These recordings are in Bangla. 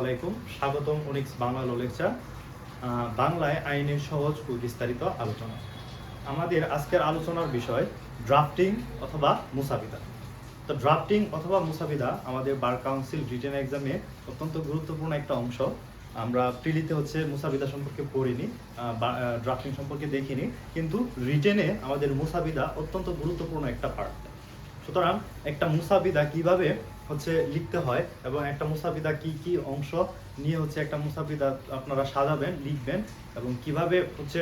আলাইকুম, স্বাগতম অনিক্স বাংলা লেকচার বাংলায় আইনের সহজ ও বিস্তারিত আলোচনা। আমাদের আজকের আলোচনার বিষয় ড্রাফটিং অথবা মুসাবিদা তো ড্রাফটিং অথবা মুসাবিদা আমাদের বার কাউন্সিল রিটেন এক্সামে অত্যন্ত গুরুত্বপূর্ণ একটা অংশ। আমরা প্রিলিতে হচ্ছে মুসাবিদা সম্পর্কে পড়িনি ড্রাফটিং সম্পর্কে দেখিনি, কিন্তু রিটেনে আমাদের মুসাবিদা অত্যন্ত গুরুত্বপূর্ণ একটা পার্ট সুতরাং একটা মুসাবিদা কীভাবে হচ্ছে লিখতে হয় এবং একটা মুসাবিদা কি কি অংশ নিয়ে হচ্ছে একটা মুসাবিদা আপনারা সাজাবেন, লিখবেন এবং কীভাবে হচ্ছে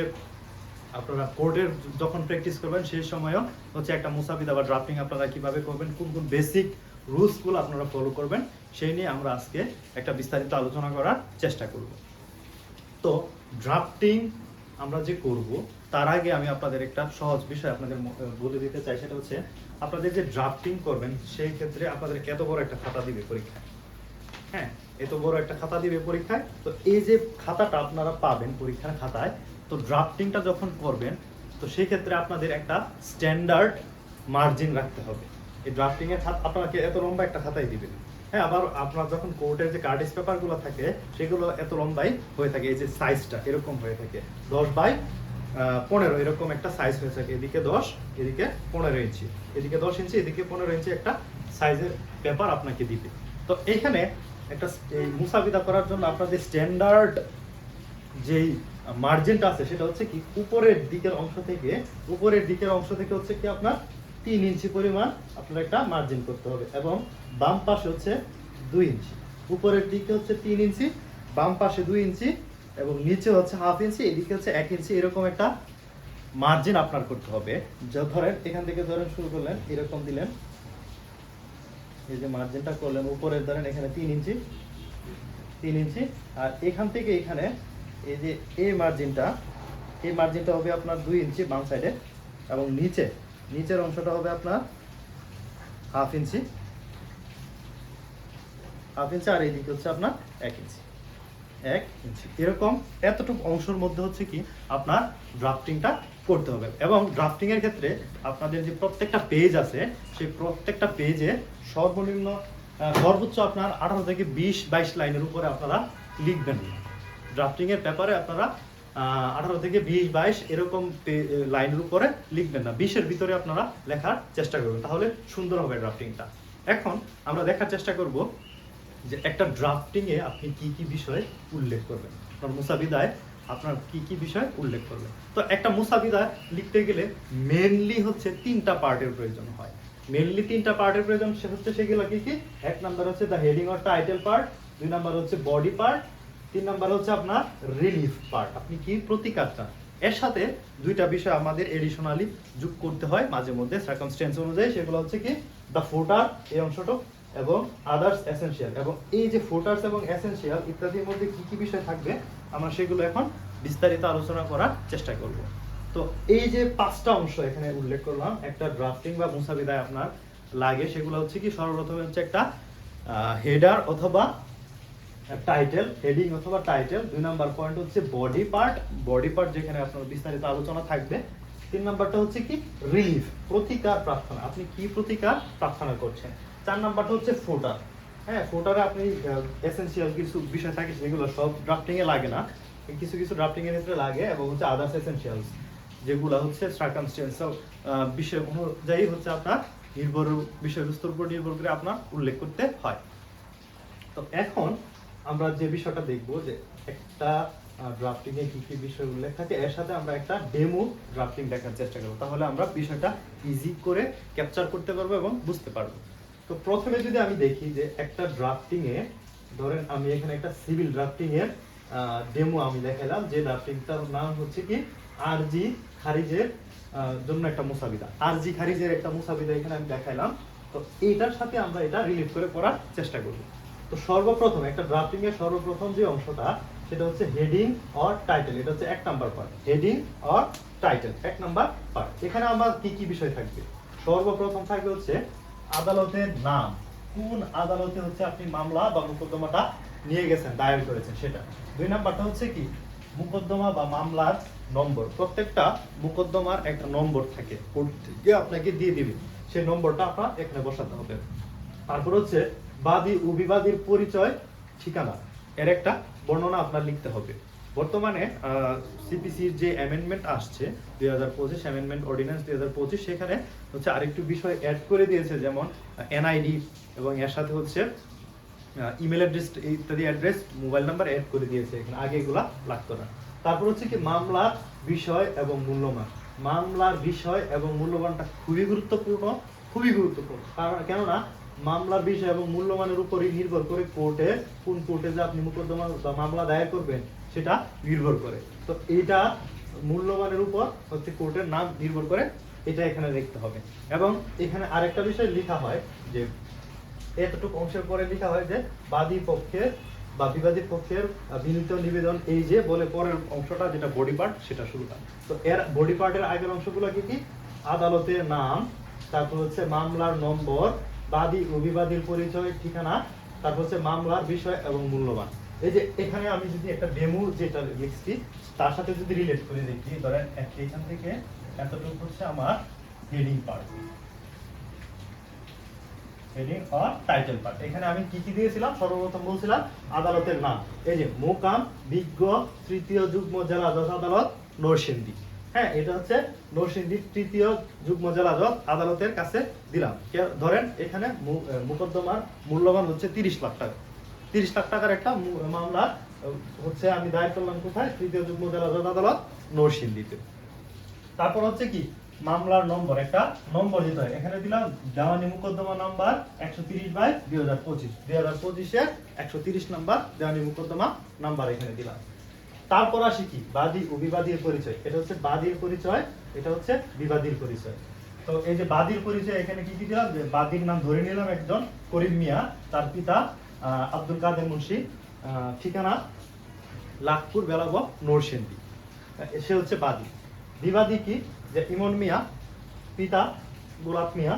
আপনারা কোর্টের যখন প্র্যাকটিস করবেন সেই সময়ও হচ্ছে একটা মুসাবিদা বা ড্রাফটিং আপনারা কীভাবে করবেন, কোন কোন বেসিক রুলসগুলো আপনারা ফলো করবেন সেই নিয়ে আমরা আজকে একটা বিস্তারিত আলোচনা করার চেষ্টা করব। তো ড্রাফটিং আমরা যে করব তার আগে আমি আপনাদের একটা সহজ বিষয় আপনাদের বলে দিতে চাই, সেটা হচ্ছে আপনাদের যে ড্রাফটিং করবেন, সেই ক্ষেত্রে আপনাদের এত বড় একটা খাতা দিবে পরীক্ষায়। হ্যাঁ এত বড় একটা খাতা দিবে পরীক্ষায়, তো এই যে খাতাটা আপনারা পাবেন পরীক্ষার খাতায়, তো ড্রাফটিংটা যখন করবেন, তো সেই ক্ষেত্রে আপনাদের একটা স্ট্যান্ডার্ড মার্জিন রাখতে হবে। এই ড্রাফটিং এর খাত আপনাকে এত লম্বা একটা খাতায় দিবেন হ্যাঁ আবার আপনার যখন কোর্টের যে কার্ডিস পেপারগুলো থাকে, সেগুলো এত লম্বাই হয়ে থাকে, এই যে সাইজটা এরকম হয়ে থাকে। দশ বাই পনেরো, এরকম একটা সাইজ হয়ে থাকে। এদিকে দশ, এদিকে পনেরো ইঞ্চি এদিকে দশ ইঞ্চি এদিকে পনেরো ইঞ্চি একটা সাইজের পেপার আপনাকে দিবে। তো এইখানে একটা মুসাবিদা করার জন্য আপনার যে স্ট্যান্ডার্ড যেই মার্জিনটা আছে, সেটা হচ্ছে কি, উপরের দিকের অংশ থেকে, উপরের দিকের অংশ থেকে হচ্ছে কি আপনার তিন ইঞ্চি পরিমাণ আপনার একটা মার্জিন করতে হবে। এবং বাম পাশে হচ্ছে দুই ইঞ্চি উপরের দিকে হচ্ছে তিন ইঞ্চি বাম পাশে দুই ইঞ্চি এবং নিচে হচ্ছে হাফ ইঞ্চি এদিকে হচ্ছে এক ইঞ্চি এরকম একটা মার্জিন আপনার করতে হবে। যা ধরেন, এখান থেকে ধরেন শুরু করলেন, এরকম দিলেন। এই যে মার্জিনটা করলেন, উপরের ধরেন এখানে তিন ইঞ্চি তিন ইঞ্চি আর এখান থেকে এখানে এই যে এই মার্জিনটা এই মার্জিনটা হবে আপনার দুই ইঞ্চি বাম সাইডে এবং নিচে, নিচের অংশটা হবে আপনার হাফ ইঞ্চি হাফ ইঞ্চি আর এইদিকে হচ্ছে আপনার এক ইঞ্চি এক ইঞ্চি। এরকম এতটুকু অংশের মধ্যে হচ্ছে কি, আপনার ড্রাফটিংটা করতে হবে। এবং ড্রাফটিং এর ক্ষেত্রে আপনাদের যে প্রত্যেকটা পেজ আছে, সেই প্রত্যেকটা পেজে সর্বনিম্ন সর্বোচ্চ আপনার আঠারো থেকে বিশ, বাইশ লাইনের উপরে আপনারা লিখবেন। ড্রাফটিং এর পেপারে আপনারা আঠারো থেকে বিশ, বাইশ এরকম লাইনের উপরে লিখবেন না। বিশের ভিতরে আপনারা লেখার চেষ্টা করবেন। তাহলে সুন্দর হবে ড্রাফটিংটা এখন আমরা দেখার চেষ্টা করব যে একটা ড্রাফটিং এ আপনি কি কি বিষয় উল্লেখ করবেন? আপনার মুসাবিদায় আপনার কি কি বিষয় উল্লেখ করবেন? তো একটা মুসাবিদা লিখতে গেলে মেনলি হচ্ছে তিনটা পার্টের প্রয়োজন হয়। মেনলি তিনটা পার্টের প্রয়োজন, সে হচ্ছে সেগুলো কি কি? এক নাম্বার হচ্ছে the heading or title part দুই নাম্বার হচ্ছে বডি পার্ট তিন নাম্বার হচ্ছে আপনার রিলিফ পার্ট আপনি কি প্রতিকার প্রতিকারটা এর সাথে দুইটা বিষয় আমাদের এডিশনালি যোগ করতে হয়, মাঝে মধ্যে সার্কামস্টেন্স অনুযায়ী, সেগুলো হচ্ছে কি? দ্য ফোটার এই অংশটা এবং আদার্স এসেন্সিয়াল এবং এই যে ফোটার্স এবং এসেনশিয়াল ইত্যাদির মধ্যে কি কি বিষয় থাকবে, আমরা সেগুলো এখন বিস্তারিত আলোচনা করার চেষ্টা করব। তো এই যে পাঁচটা অংশ এখানে উল্লেখ করলাম, একটা ড্রাফটিং বা মুসাবিদায় আপনার লাগে, সেগুলো হচ্ছে কি সর্বপ্রথমে হচ্ছে একটা হেডার অথবা টাইটেল হেডিং অথবা টাইটেল দুই নাম্বার পয়েন্ট হচ্ছে বডি পার্ট বডি পার্ট যেখানে আপনার বিস্তারিত আলোচনা থাকবে। তিন নাম্বারটা হচ্ছে কি? রিলিফ প্রতিকার প্রার্থনা। আপনি কি প্রতিকার প্রার্থনা করছেন? চার নাম্বারটা হচ্ছে ফোটার হ্যাঁ ফোটারে আপনি এসেনশিয়াল কিছু বিষয় থাকে যেগুলো সব ড্রাফটিং এ লাগে না। কিছু কিছু ড্রাফটিং এর ক্ষেত্রে লাগে এবং হচ্ছে আদার্স এসেনশিয়ালস যেগুলো হচ্ছে সার্কামস্টেন্সিয়াল বিষয় অনুযায়ী হচ্ছে আপনার নির্ভর, বিষয়বস্তুর উপর নির্ভর করে আপনার উল্লেখ করতে হয়। তো এখন আমরা যে বিষয়টা দেখব যে একটা ড্রাফটিং এ কি কি বিষয় উল্লেখ থাকে, এর সাথে আমরা একটা ডেমো ড্রাফটিং দেখার চেষ্টা করব। তাহলে আমরা বিষয়টা ইজি করে ক্যাপচার করতে পারব এবং বুঝতে পারব। তো প্রথমে যদি আমি দেখি যে একটা ড্রাফটিং এ ধরেন আমি এখানে একটা সিভিল ড্রাফটিং এর ডেমো আমি দেখালাম যে ড্রাফটিংটার নাম হচ্ছে কি? আরজি খারিজের জন্য একটা মুসাবিদা। আরজি খারিজের একটা মুসাবিদা এখানে আমি দেখাইলাম। তো এইটার সাথে আমরা এটা রিলিভ করে পড়ার চেষ্টা করব তো সর্বপ্রথম, একটা ড্রাফটিং এর সর্বপ্রথম যে অংশটা, সেটা হচ্ছে হেডিং অর টাইটেল এটা হচ্ছে এক number part heading or title এক নাম্বার পার্ট এখানে আমার কি কি বিষয় থাকবে? সর্বপ্রথম থাকবে হচ্ছে আদালতের নাম। কোন আদালতে হচ্ছে আপনি মামলা বা মোকদ্দমাটা নিয়ে গেছেন, দায়ের করেছেন সেটা? দুই নাম্বারটা হচ্ছে কি? মোকদ্দমা বা মামলার নম্বর। প্রত্যেকটা মোকদ্দমার একটা নম্বর থাকে। কোর্ট আপনাকে দিয়ে দিবে। সেই নম্বরটা আপনার এখানে বসাতে হবে। তারপর হচ্ছে বাদী ও বিবাদীর পরিচয় ঠিকানা। এর একটা বর্ণনা আপনার লিখতে হবে। বর্তমানে সিপিসির যে অ্যামেন্ডমেন্ট আসছে, দুই হাজার পঁচিশ অ্যামেন্ডমেন্ট অর্ডিন্যান্স দুই হাজার পঁচিশ, সেখানে হচ্ছে আরেকটু বিষয় অ্যাড করে দিয়েছে, যেমন এনআইডি এবং এর সাথে হচ্ছে ইমেল অ্যাড্রেস ইত্যাদি অ্যাড্রেস মোবাইল নাম্বার অ্যাড করে দিয়েছে, এখানে আগে এগুলা লাগতো না। তারপর হচ্ছে কি মামলার বিষয় এবং মূল্যমান মামলার বিষয় এবং মূল্যমানটা খুবই গুরুত্বপূর্ণ খুবই গুরুত্বপূর্ণ। কারণ কেননা মামলার বিষয় এবং মূল্যমানের উপরই নির্ভর করে কোর্টে, কোন কোর্টে যে আপনি মোকদ্দমা মামলা দায়ের করবেন সেটা নির্ভর করে। তো এইটা মূল্যবানের উপর হচ্ছে কোর্টের নাম নির্ভর করে, এটা এখানে দেখতে হবে। এবং এখানে আরেকটা বিষয় লেখা হয় যে, এতটুকু অংশের পরে লেখা হয় যে, বাদী পক্ষের, বা বিবাদী পক্ষের বিনীত নিবেদন, এই যে বলে পরের অংশটা, যেটা বডি পার্ট সেটা শুরুটা। তো এর বডি পার্টের আগের অংশগুলো কি কি? আদালতের নাম, তারপর হচ্ছে মামলার নম্বর, বাদী ও বিবাদীর পরিচয়, ঠিকানা, তারপর হচ্ছে মামলার বিষয় এবং মূল্যবান। এই যে এখানে আমি যদি একটা ডেমো যেটা লিখছি, তার সাথে যদি রিলেট করে, দেখি, ধরেন এখান থেকে এতটুকু হচ্ছে আমার heading part heading or title part এখানে আমি কি কি দিয়েছিলাম? সর্বপ্রথম বলছিলাম আদালতের নাম। এই যে মোকাম, বিজ্ঞ, তৃতীয় যুগ্ম জেলা জজ আদালত, নরসিংদী। হ্যাঁ এটা হচ্ছে নরসিংদী তৃতীয় যুগ্ম জেলা জজ আদালতের কাছে দিলাম। ধরেন এখানে মোকদ্দমার মূল্যবান হচ্ছে তিরিশ লাখ টাকা। তিরিশ লাখ টাকার একটা মামলা হচ্ছে আমি দায়ের করলাম কোথায়? তৃতীয় যুগ্ম জেলা জজ আদালত নরসিংদীতে। তারপর হচ্ছে কি? মামলার নম্বর, একটা নম্বর দিতে হয়। এখানে দিলাম দেওয়ানি মোকদ্দমা নাম্বার একশো তিরিশ বাই দুই হাজার পঁচিশ। দুই হাজার পঁচিশে একশো তিরিশ নাম্বার দেওয়ানি মোকদ্দমা নাম্বার এখানে দিলাম। তারপর আসি কি? বাদী ও বিবাদীর পরিচয়। এটা হচ্ছে বাদীর পরিচয়, এটা হচ্ছে বিবাদীর পরিচয়। তো এই যে বাদীর পরিচয়, এখানে কি কি দিলাম? যে বাদীর নাম ধরে নিলাম একজন, করিম মিয়া, তার পিতা আব্দুল কাদের মুন্সি ঠিকানা লাখপুর বেলাব নরসিংদী। সে হচ্ছে বাদী। বিবাদী কি? যে ইমন মিয়া, পিতা গোলাপ মিয়া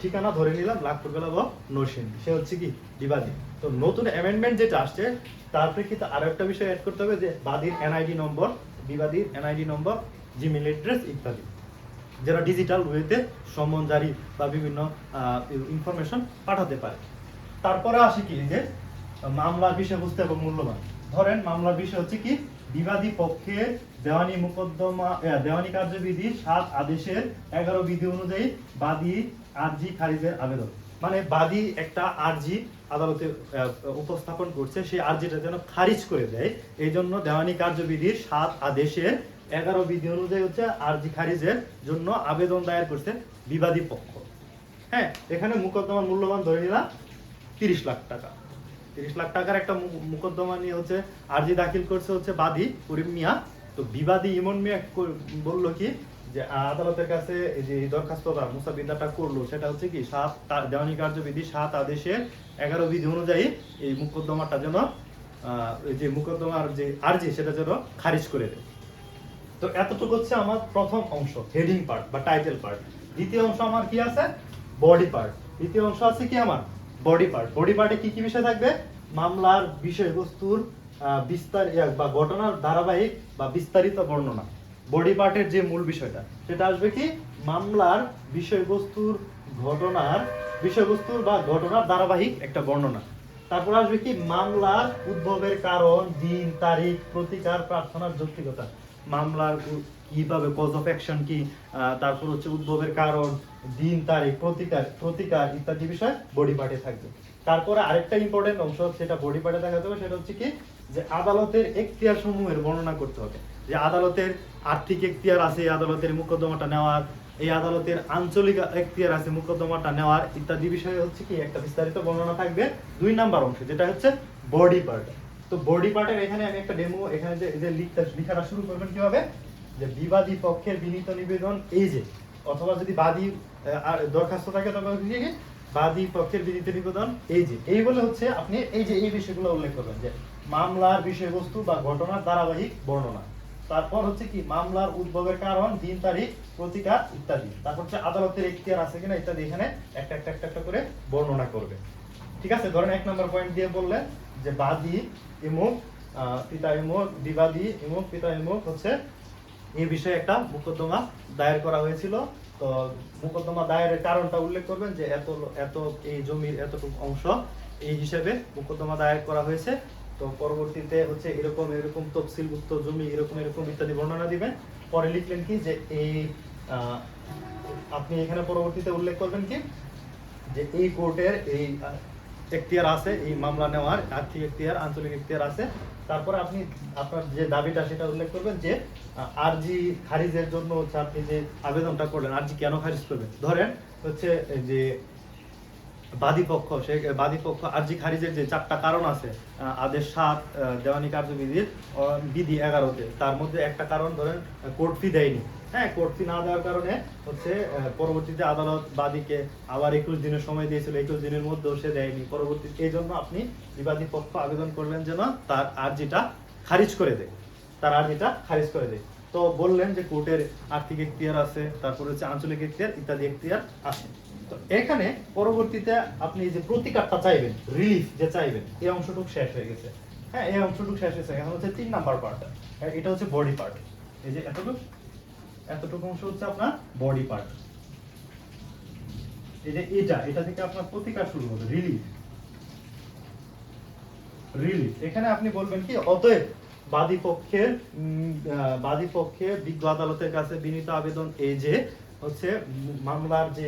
ঠিকানা ধরে নিলাম লাখপুর বেলাব নরসিংদী। সে হচ্ছে কি? বিবাদী। তো নতুন অ্যামেন্ডমেন্ট যেটা আসছে, তার প্রেক্ষিতে আরও একটা বিষয় অ্যাড করতে হবে যে বাদীর এনআইডি নম্বর বিবাদীর এনআইডি নম্বর জিমেল অ্যাড্রেস ইত্যাদি। যারা ডিজিটাল ওয়েতে সমন জারি বা বিভিন্ন ইনফরমেশন পাঠাতে পারে। তারপরে আসি কি? যে মামলার বিষয়বস্তু এবং মূল্যবান। ধরেন, মামলার বিষয় হচ্ছে কি, বিবাদী পক্ষের দেওয়ানি মোকদ্দমা দেওয়ানি কার্যবিধি সাত আদেশের এগারো বিধি অনুযায়ী বাদী আরজি খারিজের আবেদন। মানে বাদী একটা আরজি আদালতে উপস্থাপন করছে সেই আরজিটা যেন খারিজ করে দেয়। এই জন্য দেওয়ানি কার্যবিধির সাত আদেশের এগারো বিধি অনুযায়ী হচ্ছে আরজি খারিজের জন্য আবেদন দায়ের করছে বিবাদী পক্ষ। হ্যাঁ এখানে মোকদ্দমার মূল্যবান ধরে নিলাম। তিরিশ লাখ টাকা। তিরিশ লাখ টাকার একটা মোকদ্দমা নিয়ে হচ্ছে আর্জি দাখিল করছে হচ্ছে বাদী করিম মিয়া। তো বিবাদী ইমন মিয়া বলল কি যে, আদালতের কাছে যে দরখাস্তটা মুসাবিদাটা করল, সেটা হচ্ছে কি সাত দেওয়ানি কার্যবিধি সাত আদেশে এগারো বিধি অনুযায়ী এই মোকদ্দমাটা যেন যে মোকদ্দমার যে আর্জি, সেটা যেন খারিজ করে দেয়। তো এতটুকু হচ্ছে আমার প্রথম অংশ, হেডিং পার্ট বা টাইটেল পার্ট। দ্বিতীয় অংশ আমার কি আছে? Body part. দ্বিতীয় অংশ আছে কি আমার? বডি পার্ট বডি পার্টে কি কি বিষয় থাকবে? মামলার বিষয়বস্তুর বিস্তার বা ঘটনার ধারাবাহিক বা বিস্তারিত বর্ণনা। বডি পার্টের যে মূল বিষয়টা, সেটা আসবে কি? মামলার বিষয়বস্তুর ঘটনার, বিষয়বস্তুর বা ঘটনার ধারাবাহিক একটা বর্ণনা। তারপর আসবে কি? মামলার উদ্ভবের কারণ, দিন, তারিখ, প্রতিকার, প্রার্থনার যৌক্তিকতা। মামলার কীভাবে কজ অফ অ্যাকশন কি? তারপর হচ্ছে উদ্ভবের কারণ দিন, তারিখ, প্রতিকার প্রতিকার ইত্যাদি বিষয় বডি পার্টে থাকবে। তারপরে আরেকটা ইম্পর্টেন্ট অংশ সেটা বডি পার্টে দেখাতে হবে, সেটা হচ্ছে কি যে আদালতের এখতিয়ার সমূহের বর্ণনা করতে হবে। যে আদালতের আর্থিক এখতিয়ার আছে আদালতের মোকদ্দমাটা নেওয়ার, এই আদালতের আঞ্চলিক এখতিয়ার আছে, মোকদ্দমাটা নেওয়ার ইত্যাদি বিষয়ে হচ্ছে কি একটা বিস্তারিত বর্ণনা থাকবে। দুই নাম্বার অংশ, যেটা হচ্ছে বডি পার্ট তো বডি পার্টের এখানে আমি একটা ডেমো এখানে যে যে লিখতে, লিখাটা শুরু করবেন কীভাবে? যে বিবাদী পক্ষের বিনীত নিবেদন, এই যে অথবা যদি বাদী দরখাস্ত থাকে কি বাদী পক্ষের বিনীত নিবেদন এই যে, এই বলে হচ্ছে আপনি এই যে, এই বিষয়গুলো উল্লেখ করবেন যে, মামলার বিষয়বস্তু বা ঘটনার ধারাবাহিক বর্ণনা। তারপর হচ্ছে কি, মামলার উদ্ভবের কারণ, দিন, তারিখ, প্রতিকার ইত্যাদি। তারপর হচ্ছে আদালতের এখতিয়ার আছে কিনা ইত্যাদি এখানে একটা একটা একটা একটা করে বর্ণনা করবে। ঠিক আছে? ধরেন এক নম্বর পয়েন্ট দিয়ে বললেন যে, বাদী, ইমুক পিতা ইমুক, বিবাদী, ইমুক, পিতা ইমুক হচ্ছে এই বিষয়ে একটা মোকদ্দমা দায়ের করা হয়েছিল। তো মোকদ্দমা দায়েরের কারণটা উল্লেখ করবেন যে এত এত এই জমির এতটুকু অংশ এই হিসেবে মোকদ্দমা দায়ের করা হয়েছে। তো পরবর্তীতে হচ্ছে এরকম এরকম তফসিলভুক্ত জমি, এরকম এরকম ইত্যাদি বর্ণনা দিবেন। পরে লিখলেন কি যে এই আপনি এখানে পরবর্তীতে উল্লেখ করবেন কি? যে এই কোর্টের এই এখতিয়ার আছে, এই মামলা নেওয়ার আর্থিক এখতিয়ার আঞ্চলিক এখতিয়ার আছে। তারপরে আপনি আপনার যে দাবিটা সেটা উল্লেখ করবেন যে আরজি খারিজের জন্য হচ্ছে আপনি যে আবেদনটা করলেন, আরজি কেন খারিজ করবেন ধরেন হচ্ছে যে বাদী পক্ষ সে বাদী পক্ষ আরজি খারিজের যে চারটা কারণ আছে আদেশ সাত দেওয়ানি কার্যবিধির বিধি এগারোতে, তার মধ্যে একটা কারণ ধরেন কোর্ট ফি দেয়নি। হ্যাঁ কোর্ট ফি না দেওয়ার কারণে হচ্ছে পরবর্তীতে আদালত বাদীকে আবার একুশ দিনের সময় দিয়েছিল। একুশ দিনের মধ্যেও সে দেয়নি। পরবর্তী এই জন্য আপনি বিবাদী পক্ষ আবেদন করলেন যেন তার আর্জিটা খারিজ করে দেয়। তার আর্জিটা খারিজ করে দেয়। তো বললেন যে কোর্টের আর্থিক এখতিয়ার আছে, তারপরে হচ্ছে আঞ্চলিক এখতিয়ার, ইত্যাদি এখতিয়ার আছে। তো এখানে পরবর্তীতে আপনি যে প্রতিকারটা চাইবেন রিলিফ যে চাইবেন, এই অংশটুকু শেষ হয়ে গেছে। হ্যাঁ এই অংশটুকু শেষ হয়েছে এখন হচ্ছে তিন নাম্বার পার্ট এটা হচ্ছে বডি পার্ট এই যে এতটুকু। এতটুকু অংশ হচ্ছে আপনার বডি পার্ট এই যে এটা এটা থেকে আপনার প্রতিকার শুরু হবে রিলিফ রিলিফ এখানে আপনি বলবেন কি, অতএব বাদী পক্ষের বাদী বিজ্ঞ আদালতের কাছে বিনীত আবেদন এই যে, হচ্ছে মামলার যে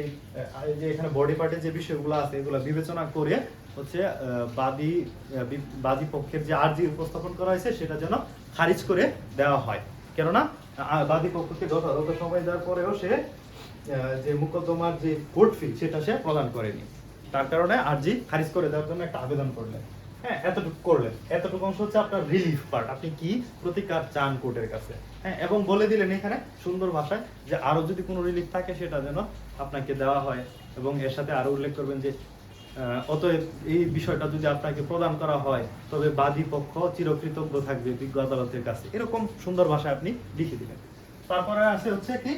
যে এখানে বডি পার্টের যে বিষয়গুলো আছে, এগুলো বিবেচনা করে, হচ্ছে বাদী বাদী পক্ষের যে আর্জি উপস্থাপন করা হয়েছে, সেটা যেন খারিজ করে দেওয়া হয়। কেননা বাদী পক্ষকে যথাযথ সময় দেওয়ার পরেও সে যে যে কোর্ট ফি সেটা সে প্রদান করেনি। তার কারণে আর্জি খারিজ করে দেওয়ার জন্য একটা আবেদন করলেন। হ্যাঁ এতটুকু করলেন। এতটুকু অংশ হচ্ছে আপনার রিলিফ পার্ট আপনি কি প্রতিকার চান কোর্টের কাছে? হ্যাঁ এবং বলে দিলেন এখানে সুন্দর ভাষায় যে আরও যদি কোনো রিলিফ থাকে, সেটা যেন আপনাকে দেওয়া হয়। এবং এর সাথে আরও উল্লেখ করবেন যে অতএব এই বিষয়টা যদি আপনাকে প্রদান করা হয়, তবে বাদী পক্ষ চিরকৃতজ্ঞ থাকবে বিজ্ঞ আদালতের কাছে। এরকম সুন্দর ভাষায় আপনি লিখে দিবেন। তারপরে আছে হচ্ছে কি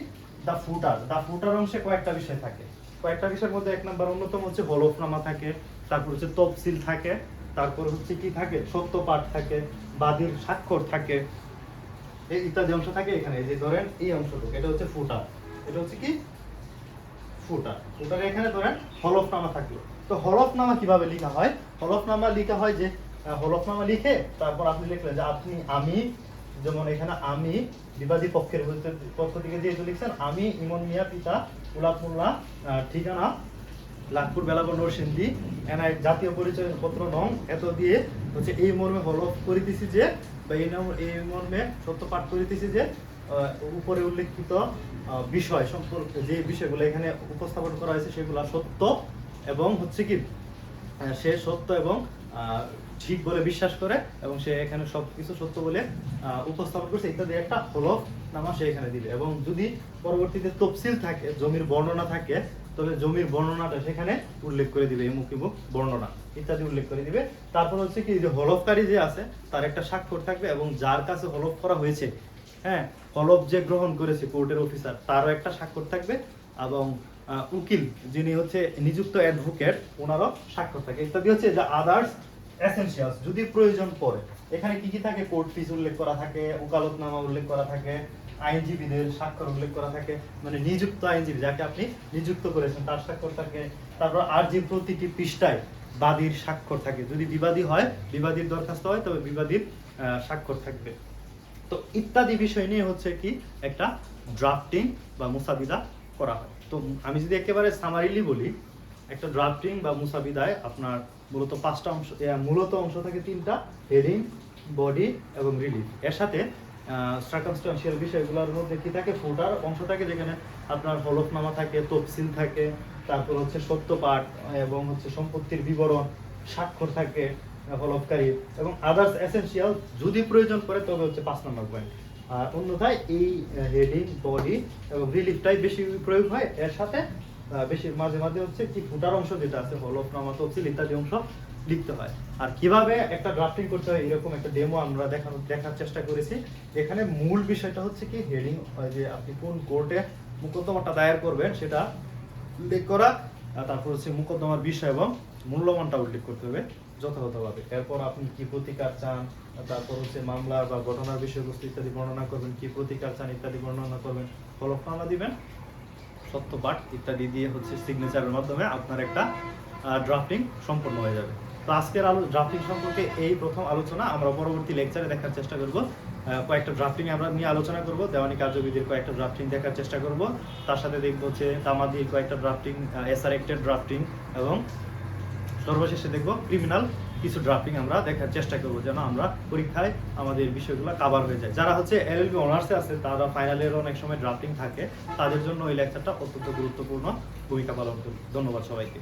দা ফুটার দা ফুটার অংশে কয়েকটা বিষয় থাকে। কয়েকটা বিষয়ের মধ্যে এক নাম্বার অন্যতম হচ্ছে হলফনামা থাকে, তারপর হচ্ছে তফসিল থাকে, তারপর হচ্ছে কি থাকে, সত্য পাঠ থাকে, বাদীর স্বাক্ষর থাকে। এই ইত্যাদি অংশ থাকে এখানে যে ধরেন এই অংশটুকু, এটা হচ্ছে ফুটার এটা হচ্ছে কি? ফুটার ফুটার এখানে ধরেন হলফনামা থাকল। তো হলফনামা কীভাবে লেখা হয়? হলফনামা লেখা হয় যে হলফনামা লিখে তারপর আপনি লিখলেন যে আপনি আমি, যেমন এখানে আমি, বিবাদী পক্ষের পক্ষ থেকে যেহেতু লিখছেন, আমি, ইমন মিয়া, পিতা উলাপ মোল্লা ঠিকানা লাখপুর বেলাবর নরসিংদী, এনআই, জাতীয় পরিচয় পত্র নং, এত দিয়ে হচ্ছে এই মর্মে হলফ করিতেছি যে, বা এই এই মর্মে সত্য পাঠ করিতেছি যে উপরে উল্লেখিত বিষয় সম্পর্কে যে বিষয়গুলো এখানে উপস্থাপন করা হয়েছে সেগুলো সত্য। এবং হচ্ছে কি সে সত্য এবং ঠিক বলে বিশ্বাস করে এবং সে এখানে সবকিছু সত্য বলে উপস্থাপন করছে। ইত্যাদি একটা হলফ নামা সে এখানে দিবে। এবং যদি পরবর্তীতে তফসিল থাকে, জমির বর্ণনা থাকে তবে জমির বর্ণনাটা সেখানে উল্লেখ করে দিবে এই মুখিমুখ বর্ণনা ইত্যাদি উল্লেখ করে দিবে। তারপর হচ্ছে কি যে হলফকারী যে আছে, তার একটা স্বাক্ষর থাকবে এবং যার কাছে হলফ করা হয়েছে হ্যাঁ হলফ যে গ্রহণ করেছে কোর্টের অফিসার, তারও একটা স্বাক্ষর থাকবে এবং উকিল যিনি হচ্ছে নিযুক্ত অ্যাডভোকেট ওনারও স্বাক্ষর থাকে। ইত্যাদি হচ্ছে যে আদার্স এসেনশিয়ালস যদি প্রয়োজন পড়ে। এখানে কি কি থাকে? কোর্ট ফিস উল্লেখ করা থাকে, ওকালতনামা উল্লেখ করা থাকে, আইনজীবীদের স্বাক্ষর উল্লেখ করা থাকে মানে নিযুক্ত আইনজীবী যাকে আপনি নিযুক্ত করেছেন, তার স্বাক্ষর থাকে। তারপর আরজি প্রতিটি পৃষ্ঠায় বাদীর স্বাক্ষর থাকে। যদি বিবাদী হয়, বিবাদীর দরখাস্ত হয়, তবে বিবাদীর স্বাক্ষর থাকবে। তো ইত্যাদি বিষয় নিয়ে হচ্ছে কি? একটা ড্রাফটিং বা মুসাবিদা করা হয়। তো আমি যদি একেবারে সামারিলি বলি, একটা ড্রাফটিং বা মুসাবিদায় আপনার মূলত পাঁচটা অংশ মূলত অংশ থাকে তিনটা হেডিং বডি এবং রিলিফ এর সাথে সার্কামস্টান্সিয়াল বিষয়গুলোর মধ্যে কি থাকে? ফুটার অংশ থাকে যেখানে আপনার হলফনামা থাকে, তফসিল থাকে, তারপর হচ্ছে সত্যপাঠ এবং হচ্ছে সম্পত্তির বিবরণ, স্বাক্ষর থাকে, হলফকারী এবং আদার্স এসেনশিয়াল যদি প্রয়োজন পড়ে, তবে হচ্ছে পাঁচ নম্বর পয়েন্ট আর অন্যথায় এই হেডিং বডি এবং রিলিফটাই বেশি প্রয়োগ হয়। এর সাথে বেশি, মাঝে মাঝে হচ্ছে কি ফুটার অংশ যেটা আছে হলফনামা তফসিল ইত্যাদি অংশ লিখতে হয়। আর কীভাবে একটা ড্রাফটিং করতে হয়, এরকম একটা ডেমো আমরা দেখানো, দেখার চেষ্টা করেছি। এখানে মূল বিষয়টা হচ্ছে কি হেডিং যে আপনি কোন কোর্টে মোকদ্দমাটা দায়ের করবেন সেটা উল্লেখ করা তারপর হচ্ছে মোকদ্দমার বিষয় এবং মূল্যমানটা উল্লেখ করতে হবে। যথাযথভাবে। এরপর আপনি কি প্রতিকার চান? তারপর হচ্ছে মামলা বা ঘটনার বিষয়বস্তু ইত্যাদি বর্ণনা করবেন, কি প্রতিকার চান ইত্যাদি বর্ণনা করবেন হলফনামা দিবেন সত্যপাঠ ইত্যাদি দিয়ে হচ্ছে সিগনেচারের মাধ্যমে আপনার একটা ড্রাফটিং সম্পন্ন হয়ে যাবে। তো আজকের আলো ড্রাফটিং সম্পর্কে এই প্রথম আলোচনা আমরা পরবর্তী লেকচারে দেখার চেষ্টা করব। কয়েকটা ড্রাফটিং আমরা নিয়ে আলোচনা করব। দেওয়ানি কার্যবিধির কয়েকটা ড্রাফটিং দেখার চেষ্টা করব। তার সাথে দেখব হচ্ছে তামাদির কয়েকটা ড্রাফটিং এসআর একটের ড্রাফটিং এবং সর্বশেষে দেখব ক্রিমিনাল কিছু ড্রাফটিং আমরা দেখার চেষ্টা করব যেন আমরা পরীক্ষায় আমাদের বিষয়গুলো কাভার হয়ে যায়। যারা হচ্ছে এল এলএলবি অনার্সে আছে, তারা ফাইনালের অনেক সময় ড্রাফটিং থাকে। তাদের জন্য ওই লেকচারটা অত্যন্ত গুরুত্বপূর্ণ ভূমিকা পালন করবে। ধন্যবাদ সবাইকে।